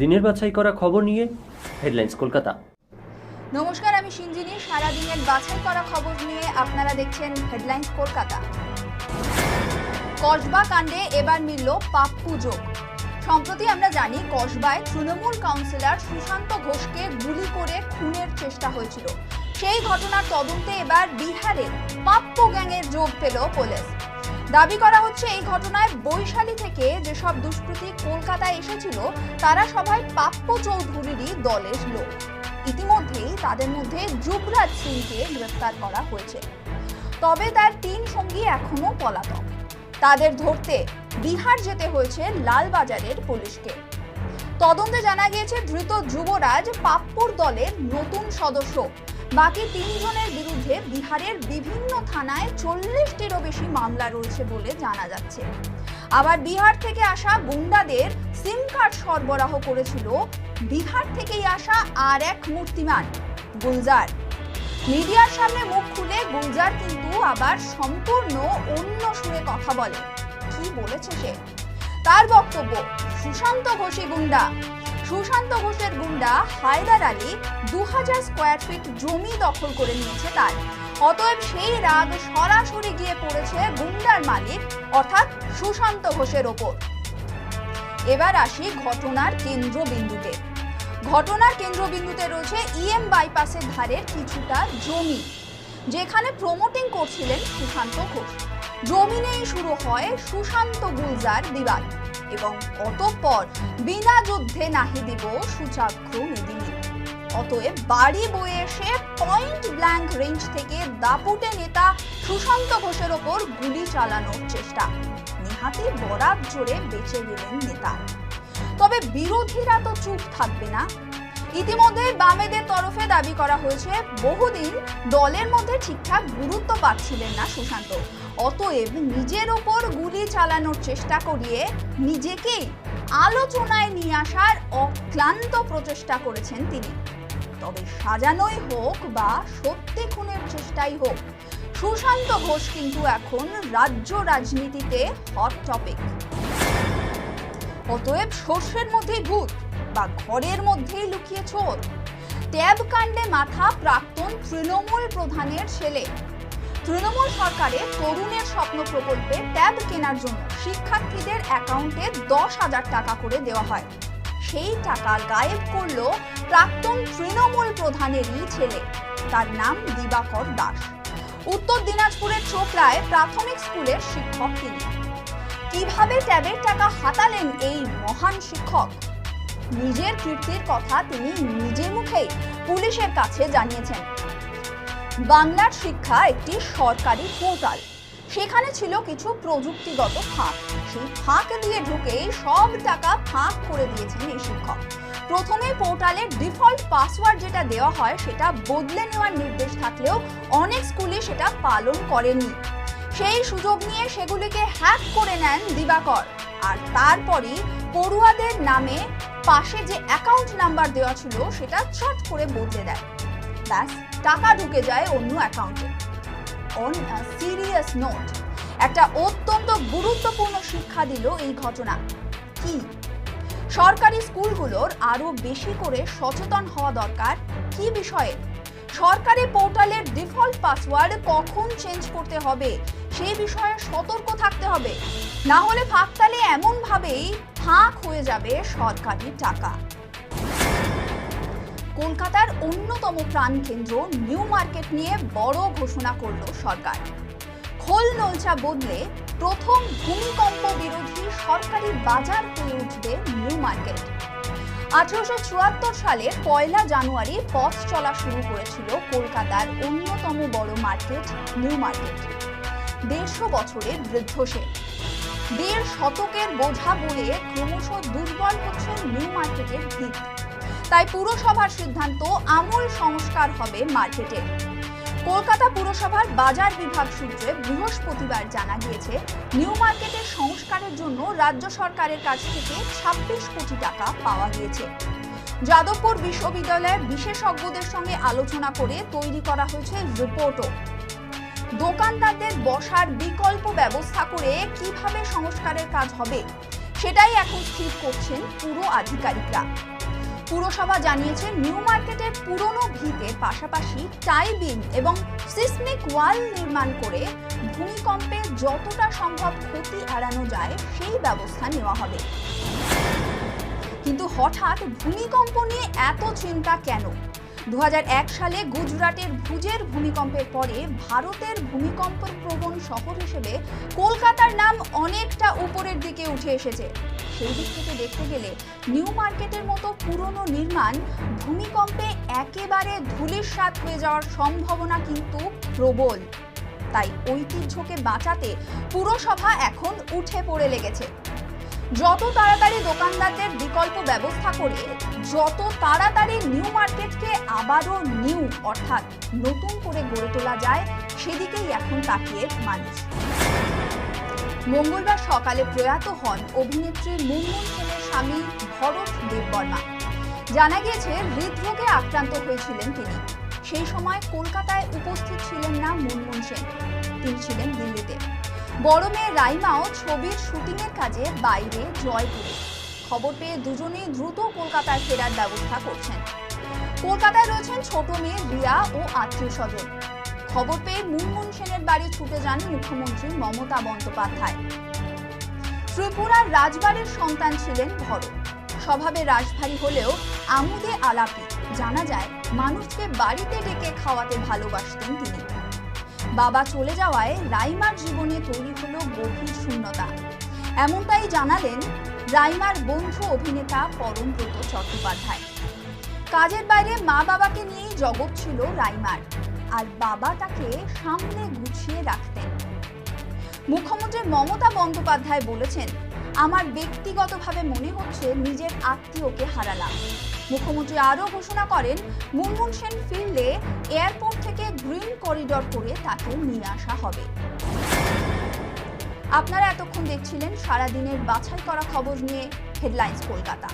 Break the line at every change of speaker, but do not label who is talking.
দিনের বাছাই করা খবর নিয়ে হেডলাইন্স কলকাতা।
নমস্কার, আমি সিঞ্জিনী। সারাদিনের বাছাই করা খবর নিয়ে আপনারা দেখছেন হেডলাইন্স কলকাতা। কসবা কাণ্ডে এবার মিলল পাপ্পু যোগ সম্প্রতি আমরা জানি, কসবায় তৃণমূল কাউন্সিলর সুশান্ত ঘোষকে গুলি করে খুনের চেষ্টা হয়েছিল। সেই ঘটনার তদন্তে এবার বিহারে পাপ্পু গ্যাংয়ের যোগ পেল পুলিশ। দাবি করা হচ্ছে, এই ঘটনায় বৈশালী থেকে যেসব দুষ্কৃতী কলকাতায় এসেছিল, তারা সবাই পাপ্পু চৌধুরীরই দলের লোক। ইতিমধ্যেই তাদের মধ্যে যুবরাজ সিংকে গ্রেফতার করা হয়েছে। তবে তার তিন সঙ্গী এখনও পলাতক। তাদের ধরতে বিহার যেতে হয়েছে লালবাজারের পুলিশকে। তদন্তে জানা গিয়েছে, ধৃত যুবরাজ পাপ্পুর দলের নতুন সদস্য বাকি তিনজনের বিরুদ্ধে বিহারের বিভিন্ন থানায় চল্লিশটিরও বেশি মামলা রয়েছে বলে জানা যাচ্ছে। আবার বিহার থেকে আসা গুন্ডাদের সিম কার্ড সরবরাহ করেছিল বিহার থেকেই আসা আর এক মূর্তিমান, গুলজার। মিডিয়ার সামনে মুখ খুলে গুলজার কিন্তু আবার সম্পূর্ণ অন্য সুরে কথা বলে। কি বলেছে সে? তার বক্তব্য, সুশান্ত ঘোষী গুন্ডা। সুশান্ত ঘোষের গুন্ডা হায়দার আলী দু হাজার স্কোয়ার ফিট জমি দখল করে নিয়েছে তার। অতএব সেই রাগ সরাসরি গিয়ে পড়েছে গুন্ডার মালিক, অর্থাৎ সুশান্ত ঘোষের ওপর। এবার আসি ঘটনার কেন্দ্রবিন্দুতে। ঘটনার কেন্দ্রবিন্দুতে রয়েছে ইএম বাইপাসের ধারের কিছুটা জমি, যেখানে প্রমোটিং করছিলেন সুশান্ত ঘোষ। জমি নিয়েই শুরু হয় সুশান্ত গুলজার বিবাদ এবং অতঃপর বিনা যুদ্ধে নাহি দিব সুচাগ্র মেদিনী অতএব বাড়ি বয়ে এসে পয়েন্ট ব্ল্যাঙ্ক রেঞ্জ থেকে দাপুটে নেতা সুশান্ত ঘোষের ওপর গুলি চালানোর চেষ্টা। নেহাতি বরাত জোরে বেঁচে গেলেন নেতা। তবে বিরোধীরা তো চুপ থাকবে না। ইতিমধ্যে বামেদের তরফে দাবি করা হয়েছে, বহুদিন দলের মধ্যে ঠিকঠাক গুরুত্ব পাচ্ছিলেন না সুশান্ত। অতএব নিজের ওপর গুলি চালানোর চেষ্টা করিয়ে নিজেকেই আলোচনায় নিয়ে আসার অক্লান্ত প্রচেষ্টা করেছেন তিনি। তবে সাজানোই হোক বা সত্যি খুনের চেষ্টাই হোক, সুশান্ত ঘোষ কিন্তু এখন রাজ্য রাজনীতিতে হট টপিক অতএব সর্ষের মধ্যেই ভূত বা ঘরের মধ্যেই লুকিয়ে চোর। ট্যাব কাণ্ডে মাথা প্রাক্তন তৃণমূল প্রধানের ছেলে তৃণমূল সরকারে তরুণের স্বপ্ন প্রকল্পে ট্যাব কেনার জন্য শিক্ষার্থীদের অ্যাকাউন্টে দশ হাজার টাকা করে দেওয়া হয়। সেই টাকা গায়েব করল প্রাক্তন তৃণমূল প্রধানেরই ছেলে। তার নাম দিবাকর দাস। উত্তর দিনাজপুরের চোপড়ায় প্রাথমিক স্কুলের শিক্ষক তিনি। কীভাবে ট্যাবের টাকা হাতালেন এই মহান শিক্ষক? নিজের কীর্তির কথা তিনি নিজে মুখেই পুলিশের কাছে জানিয়েছেন। বাংলার শিক্ষা একটি সরকারি পোর্টাল। সেখানে ছিল কিছু প্রযুক্তিগত ফাঁক। সেই ফাঁক দিয়ে ঢুকে সব টাকা ফাঁক করে দিয়েছেন এই শিক্ষক। প্রথমে পোর্টালের ডিফল্ট পাসওয়ার্ড যেটা দেওয়া হয়, সেটা বদলে নেওয়ার নির্দেশ থাকলেও অনেক স্কুলে সেটা পালন করেনি। সেই সুযোগ নিয়ে সেগুলিকে হ্যাক করে নেন দিবাকর। আর তারপরই পড়ুয়াদের নামে পাশে যে অ্যাকাউন্ট নাম্বার দেওয়া ছিল, সেটা চট করে বদলে দেয়। ব্যাস টাকা ঢুকে যায় অন্য অ্যাকাউন্টে। অন সিরিয়াস নোট একটা অত্যন্ত গুরুত্বপূর্ণ শিক্ষা দিল এই ঘটনা। কি? সরকারি স্কুলগুলোর আরও বেশি করে সচেতন হওয়া দরকার। কি বিষয়ে? সরকারি পোর্টালের ডিফল্ট পাসওয়ার্ড কখন চেঞ্জ করতে হবে? সেই বিষয়ে সতর্ক থাকতে হবে। না হলে ফাঁকতালে এমনভাবেই ফাঁক হয়ে যাবে সরকারি টাকা। কলকাতার অন্যতম প্রাণকেন্দ্র নিউ মার্কেট নিয়ে বড় ঘোষণা করল সরকার। খোল নলচা বদলে প্রথম ভূমিকম্প বিরোধী সরকারি বাজার হয়ে উঠবে নিউ মার্কেট। আঠারোশো চুয়াত্তর সালের পয়লা জানুয়ারি পথ চলা শুরু করেছিল কলকাতার অন্যতম বড় মার্কেট, নিউ মার্কেট। দেড়শো বছরের বৃদ্ধ সে। দেড় শতকের বোঝা বলে ক্রমশ দুর্বল হচ্ছে নিউ মার্কেটের ভিত। তাই পুরসভার সিদ্ধান্ত আমূল সংস্কার হবে মার্কেটে। কলকাতা পুরসভার বাজার বিভাগ সূত্রে বৃহস্পতিবার জানা গিয়েছে, নিউ মার্কেটের সংস্কারের জন্য রাজ্য সরকারের কাছ থেকে ছাব্বিশ কোটি টাকা পাওয়া গিয়েছে। যাদবপুর বিশ্ববিদ্যালয়ের বিশেষজ্ঞদের সঙ্গে আলোচনা করে তৈরি করা হয়েছে রিপোর্টও। দোকানদারদের বসার বিকল্প ব্যবস্থা করে কীভাবে সংস্কারের কাজ হবে, সেটাই এখন স্থির করছেন পুরো আধিকারিকরা। পুরসভা জানিয়েছে নিউ মার্কেটের পুরনো ভিতের পাশাপাশি টাই বিম এবং সিসমিক ওয়াল নির্মাণ করে ভূমিকম্পে যতটা সম্ভব ক্ষতি এড়ানো যায়, সেই ব্যবস্থা নেওয়া হবে। কিন্তু হঠাৎ ভূমিকম্প নিয়ে এত চিন্তা কেন? দু হাজার এক সালে গুজরাটের ভুজের ভূমিকম্পের পরে ভারতের ভূমিকম্প প্রবণ শহর হিসেবে কলকাতার নাম অনেকটা উপরের দিকে উঠে এসেছে। সেই দিক থেকে দেখতে গেলে নিউ মার্কেটের মতো পুরনো নির্মাণ ভূমিকম্পে একেবারে ধূলিসাৎ হয়ে যাওয়ার সম্ভাবনা কিন্তু প্রবল। তাই ঐতিহ্যকে বাঁচাতে পুরসভা এখন উঠে পড়ে লেগেছে। যত তাড়াতাড়ি দোকানদারদের বিকল্প ব্যবস্থা করে, যত তাড়াতাড়ি নিউ মার্কেটকে আবারও নিউ অর্থাৎ নতুন করে গড়ে তোলা যায়, সেদিকেই এখন তাকিয়ে মানুষ। মঙ্গলবার সকালে প্রয়াত হন অভিনেত্রী মুনমুন সেনের স্বামী ভরত দেববর্মা। জানা গিয়েছে, হৃদরোগে আক্রান্ত হয়েছিলেন তিনি। সেই সময় কলকাতায় উপস্থিত ছিলেন না মুনমুন সেন। তিনি ছিলেন দিল্লিতে। বড় মেয়ে রাইমাও ছবির শুটিংয়ের কাজে বাইরে জয়পুরে। খবর পেয়ে দুজনেই দ্রুত কলকাতায় ফেরার ব্যবস্থা করছেন। কলকাতায় রয়েছেন ছোট মেয়ে রিয়া ও আত্মীয় স্বজন। খবর পেয়ে মুনমুন সেনের বাড়ি ছুটে যান মুখ্যমন্ত্রী মমতা বন্দ্যোপাধ্যায়। ত্রিপুরার রাজবাড়ির সন্তান ছিলেন ভরত। স্বভাবে রাজভারী হলেও আমুদে আলাপি। জানা যায়, মানুষকে বাড়িতে ডেকে খাওয়াতে ভালোবাসতেন তিনি। বাবা চলে যাওয়ায় রাইমার জীবনে তৈরি হলো গভীর শূন্যতা। এমনটাই জানালেন রাইমার বন্ধু অভিনেতা পরমব্রত চট্টোপাধ্যায়। কাজের বাইরে মা বাবাকে নিয়েই জগৎ ছিল রাইমার। আর বাবা তাকে সামনে গুছিয়ে রাখতেন। মুখ্যমন্ত্রী মমতা বন্দ্যোপাধ্যায় বলেছেন, আমার ব্যক্তিগতভাবে মনে হচ্ছে নিজের আত্মীয়কে হারালাম। মুখ্যমন্ত্রী আরও ঘোষণা করেন, মুনমুন সেন ফিরলে এয়ারপোর্ট থেকে গ্রিন করিডর করে তাকে নিয়ে আসা হবে। আপনারা এতক্ষণ দেখছিলেন সারাদিনের বাছাই করা খবর নিয়ে হেডলাইন্স কলকাতা।